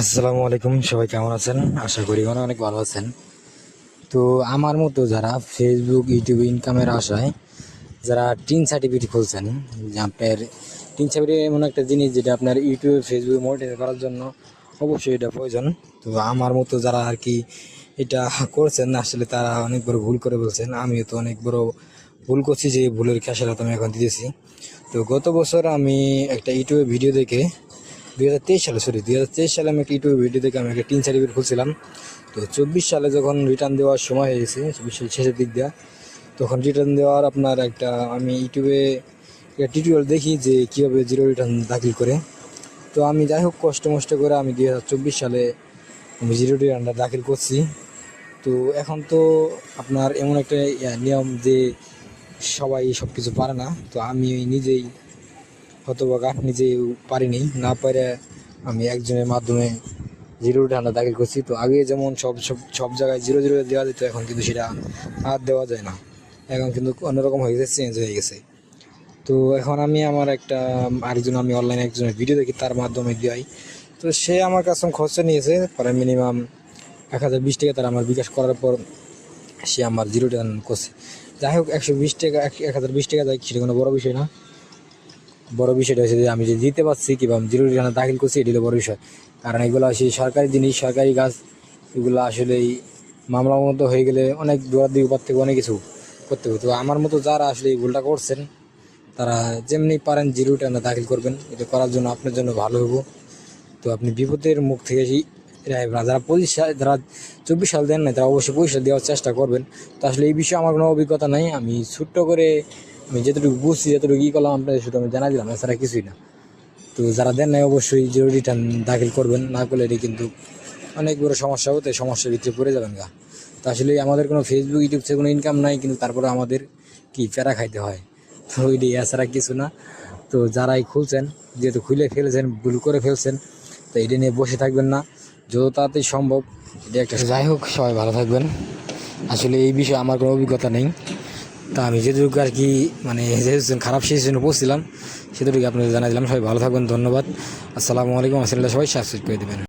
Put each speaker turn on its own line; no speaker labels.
আসসালামু আলাইকুম, সবাই কেমন আছেন? আশা করি অনেক অনেক ভালো আছেন। তো আমার মতো যারা ফেসবুক ইউটিউব ইনকামের আশায়, যারা টিন সার্টিফিকেট খুলছেন, যে আপনার টিন সার্টিফিকেট এমন একটা জিনিস যেটা আপনার ইউটিউব ফেসবুক মোটিভ করার জন্য অবশ্যই এটা প্রয়োজন। তো আমার মতো যারা আর কি এটা করছেন, আসলে তারা অনেক বড় ভুল করে বলছেন। আমিও তো অনেক বড় ভুল করছি যে ভুলের খেসারত আমি এখন দিতেছি। তো গত বছর আমি একটা ইউটিউবে ভিডিও দেখে দুই হাজার তেইশ সালে সরি দুই হাজার তেইশ সালে আমি একটা ইউটিউব ভিডিও দেখে আমি একটা টিন সার্টিফিকেট খুলছিলাম। তো চব্বিশ সালে যখন রিটার্ন দেওয়ার সময় হয়ে গেছে, চব্বিশ সালের শেষের দিক দেওয়া তখন রিটার্ন দেওয়ার আপনার একটা, আমি ইউটিউবে একটা টিউটোরিয়াল দেখি যে কীভাবে জিরো রিটার্ন দাখিল করে। তো আমি যাই হোক, কষ্ট মষ্ট করে আমি দুই হাজার চব্বিশ সালে আমি জিরো রিটার্নটা দাখিল করছি। তো এখন তো আপনার এমন একটা নিয়ম যে সবাই সব কিছু পারে না। তো আমি নিজেই হতবাগা নিজেই পারিনি। না পারে আমি একজনের মাধ্যমে জিরো রিটার্নটা দাখিল করছি। তো আগে যেমন সব সব সব জায়গায় জিরো জিরো দেওয়া যেত, এখন কিন্তু সেটা আর দেওয়া যায় না। এখন কিন্তু অন্যরকম হয়ে গেছে চেঞ্জ হয়ে গেছে। তো এখন আমি আমার একটা, আরেকজন আমি অনলাইনে একজনের ভিডিও দেখি, তার মাধ্যমে দেওয়াই তো সে আমার কাছে খরচা নিয়েছে পরে মিনিমাম এক হাজার বিশ টাকা তার আমার বিকাশ করার পর সে আমার জিরো রিটার্ন করছে। যাই হোক, একশো বিশ টাকা, এক এক হাজার বিশ টাকা যায় সেটা কোনো বড় বিষয় না। বড় বিষয়টা হচ্ছে যে আমি যে দিতে পারছি কিংবা জিরো রিটার্ন দাখিল করছি, এটি হলো বড় বিষয়। কারণ এগুলো আসলে সরকারি জিনিস, সরকারি কাজ, এগুলো আসলেই মামলার মতো হয়ে গেলে অনেক দৌড়াদৌড়ি উপর থেকে অনেক কিছু করতে হবে। তো আমার মতো যারা আসলে এই ভুলটা করছেন, তারা যেমনি পারেন জিরো রিটার্ন দাখিল করবেন। এটা করার জন্য আপনার জন্য ভালো হব। তো আপনি বিপদের মুখ থেকে যারা পঁচিশ সাল, যারা চব্বিশ সাল দেন না তারা অবশ্যই সাল দেওয়ার চেষ্টা করবেন। তো আসলে এই বিষয়ে আমার কোনো অভিজ্ঞতা নাই। আমি ছোট্ট করে আমি যতটুকু বুঝছি, যতটুকু ই করলাম, আপনাদের শুধু আমি জানা দিলাম, এছাড়া কিছুই না। তো যারা দেন নাই, অবশ্যই জিরো রিটার্ন দাখিল করবেন, না করলে এটি কিন্তু অনেক বড় সমস্যা হতে সমস্যার ভিতরে পড়ে যাবেন গা। তো আসলে আমাদের কোনো ফেসবুক ইউটিউব থেকে কোনো ইনকাম নাই, কিন্তু তারপরে আমাদের কি প্যারা খাইতে হয়? তো এটি এছাড়া কিছু না। তো যারাই খুলছেন, যেহেতু খুলে ফেলছেন, ভুল করে ফেলছেন, তো এটা নিয়ে বসে থাকবেন না, যত তাড়াতাড়ি সম্ভব, এটা একটা যাই হোক, সবাই ভালো থাকবেন। আসলে এই বিষয়ে আমার কোনো অভিজ্ঞতা নেই। তা আমি যেটুকু আর কি মানে খারাপ সিচুয়েশনে পড়ছিলাম সেটুকু আপনাদের জানাই দিলাম। সবাই ভালো থাকবেন, ধন্যবাদ। আসসালামু আলাইকুম আসলে সবাই সাবস্ক্রাইব করে দেবেন।